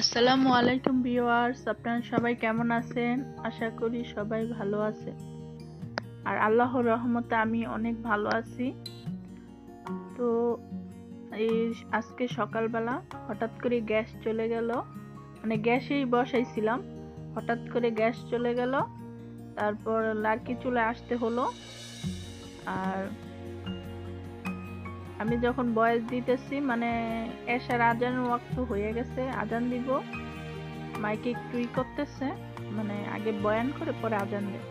আসসালামু আলাইকুম ভিউয়ার্স, আপনারা সবাই কেমন আছেন? আশা করি সবাই ভালো আছে আর আল্লাহর রহমতে আমি অনেক ভালো আছি। তো এই আজকে সকালবেলা হঠাৎ করে গ্যাস চলে গেল। মানে গ্যাসেই বসাইছিলাম। হঠাৎ করে গ্যাস চলে গেল। তারপর লার্কি চুলে আসতে হলো। আর আমি যখন বয়স দিতেছি মানে এসার আজান ওয়াক্ত হয়ে গেছে, আজান দিব। মাইকে একটু ই করতেছে মানে আগে বয়ান করে, পরে আজান দেয়।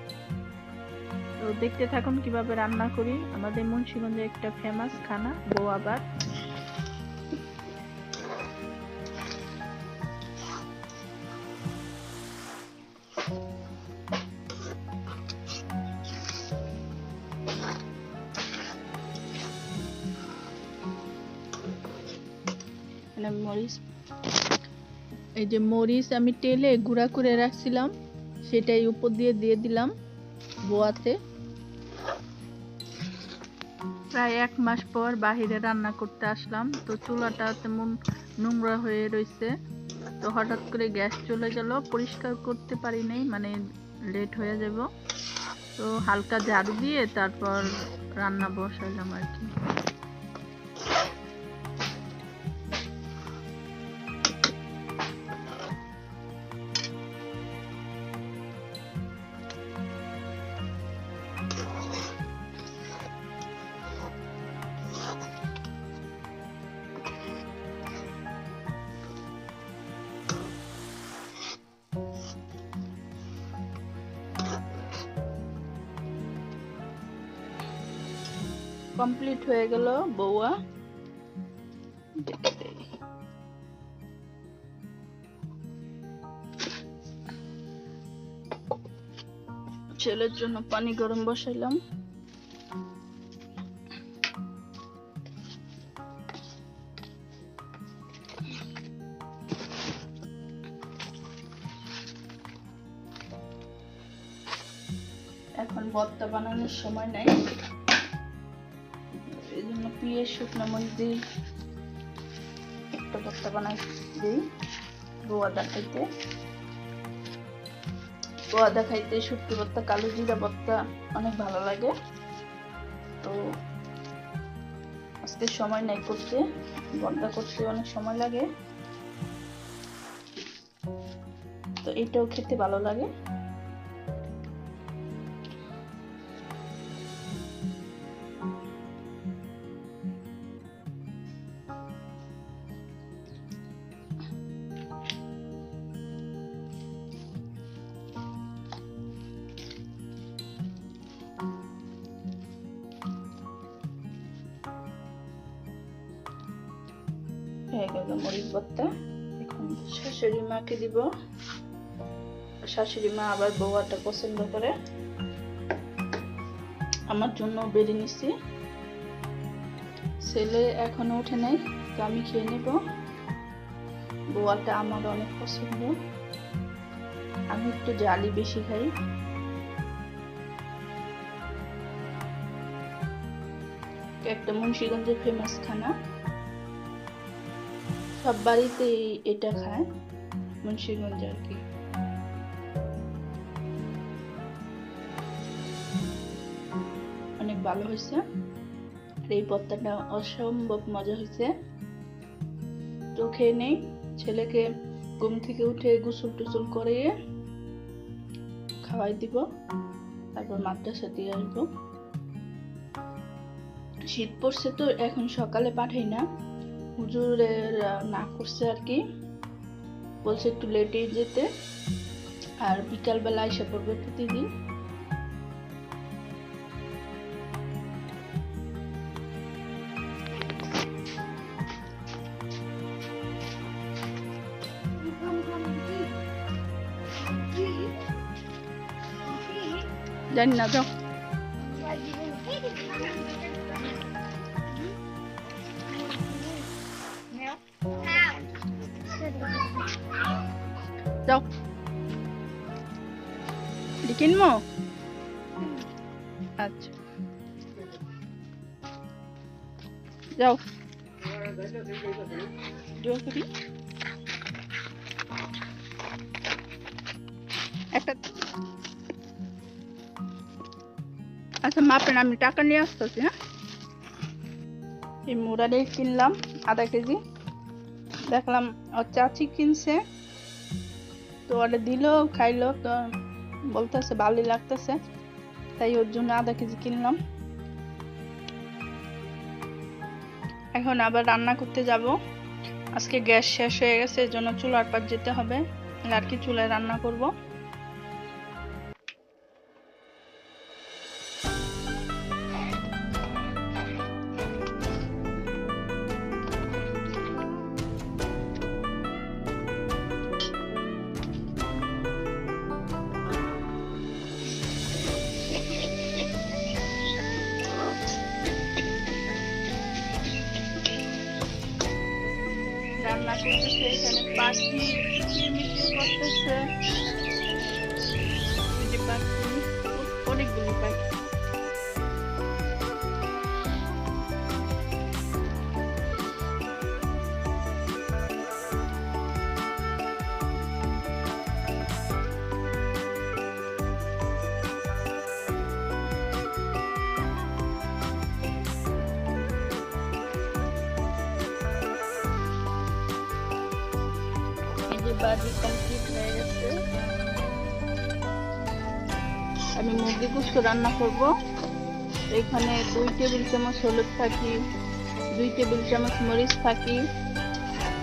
তো দেখতে থাকুন কীভাবে রান্না করি। আমাদের মুন্সিগঞ্জে একটা ফেমাস খানা, বউ এখানে মরিচ। এই যে মরিচ আমি তেলে গুঁড়া করে রাখছিলাম, সেটাই উপর দিয়ে দিয়ে দিলাম বোয়াতে। প্রায় এক মাস পর বাহিরে রান্না করতে আসলাম, তো চুলাটা তেমন নোংরা হয়ে রয়েছে তো হঠাৎ করে গ্যাস চলে গেল, পরিষ্কার করতে পারি নাই মানে লেট হয়ে যাব। তো হালকা ঝাড়ু দিয়ে তারপর রান্না বসালাম আর কি। কমপ্লিট হয়ে গেল বৌয়া ছেলের জন্য পানি গরম বসাইলাম। এখন ভর্তা বানানোর সময় নাই। এই শুকনো মরিচ দিই একটা ভর্তা বানাই দিই। গোয়া দেখাইতে। গোয়া দেখাইতে শুটকি ভর্তা, কালো জিরা ভর্তা অনেক ভালো লাগে। তো আজকে সময় নাই করতে, ভর্তা করতে অনেক সময় লাগে। তো এটাও খেতে ভালো লাগে। মরিচ ভর্তা এখন শাশুড়ি মাকে দিব। শাশুড়ি মা আবার বৌয়াটা পছন্দ করে। আমার জন্য বেরিয়ে নিছি। ছেলে এখনও উঠে নাই, তো আমি খেয়ে নেব। বৌয়াটা আমার অনেক পছন্দ। আমি একটু জালি বেশি খাই। একটা মুন্সিগঞ্জের ফেমাস খানা। সব বাড়িতে এটা খায়, মুন্সিগঞ্জ আর কি। অনেক ভালো হয়েছে। এই পত্তাটা অসম্ভব মজা হয়েছে। তো খেয়ে নেই, ছেলেকে ঘুম থেকে উঠে গোসল টুসল করে খাওয়াই দিব। তারপর মাদ্রাসা দিয়ে আসব। শীত পড়ছে তো এখন সকালে পাঠাই না। হুজুরের না করছে আর কি। বলছে একটু লেটে যেতে, আর বিকালবেলা এসে পড়বে প্রতিদিন। জানি না, যাও। এটি কিনবো? আচ্ছা। যাও। একটা আচ্ছা মাপেন আমি টাকা নিয়ে আসতেছি হ্যাঁ? এই মুরালি কিনলাম, আধা কেজি। দেখলাম চাচি কিনছে। তো ওটা দিল, খাইলো, তো বলতেছে ভালোই লাগতেছে। তাই ওর জন্য আধা কেজি কিনলাম। এখন আবার রান্না করতে যাব। আজকে গ্যাস শেষ হয়ে গেছে এর জন্য চুলার পার যেতে হবে। আর কি চুলায় রান্না করব? পাখি অনেকগুলি পাখি। বাড়ি কমপ্লিট হয়ে গেছে। আমি মুরগি গুস্ত রান্না করব। এখানে দুই টেবিল চামচ হলুদ থাকি, দুই টেবিল চামচ মরিচ থাকি,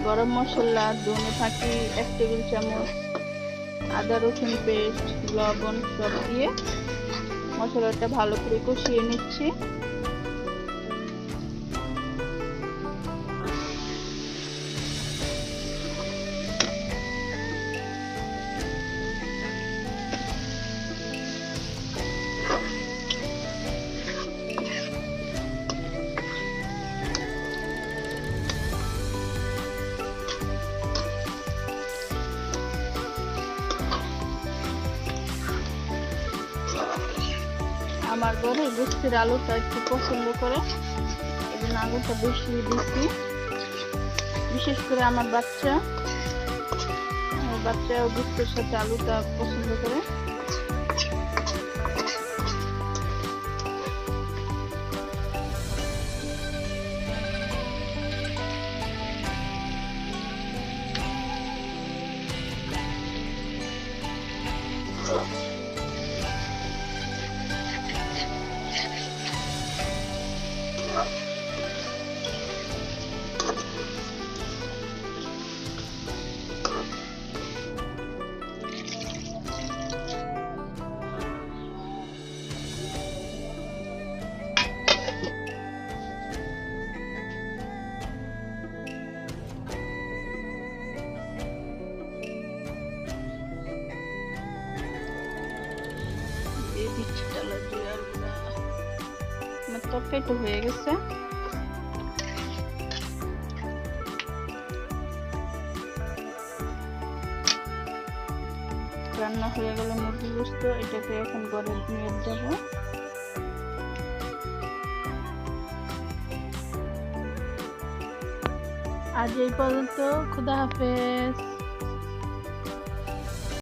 গরম মশলা, ধনে থাকি, এক টেবিল চামচ, আদা, রসুন পেস্ট, লবণ সব দিয়ে মশলাটা ভালো করে কষিয়ে নিচ্ছি। আমার গুচ্ছির আলুটা একটু পছন্দ করে। এই জন্য আলুটা বেশি দিচ্ছি। বিশেষ করে আমার বাচ্চা। আমার বাচ্চা গুচ্ছের সাথে আলুটা পছন্দ করে। হয়ে গেছে। রান্না হয়ে গেল মুরগি গোস্ত এটাকে এখন ঘরে নিয়ে যাব। আজ এই পর্যন্ত, খুদা হাফেজ।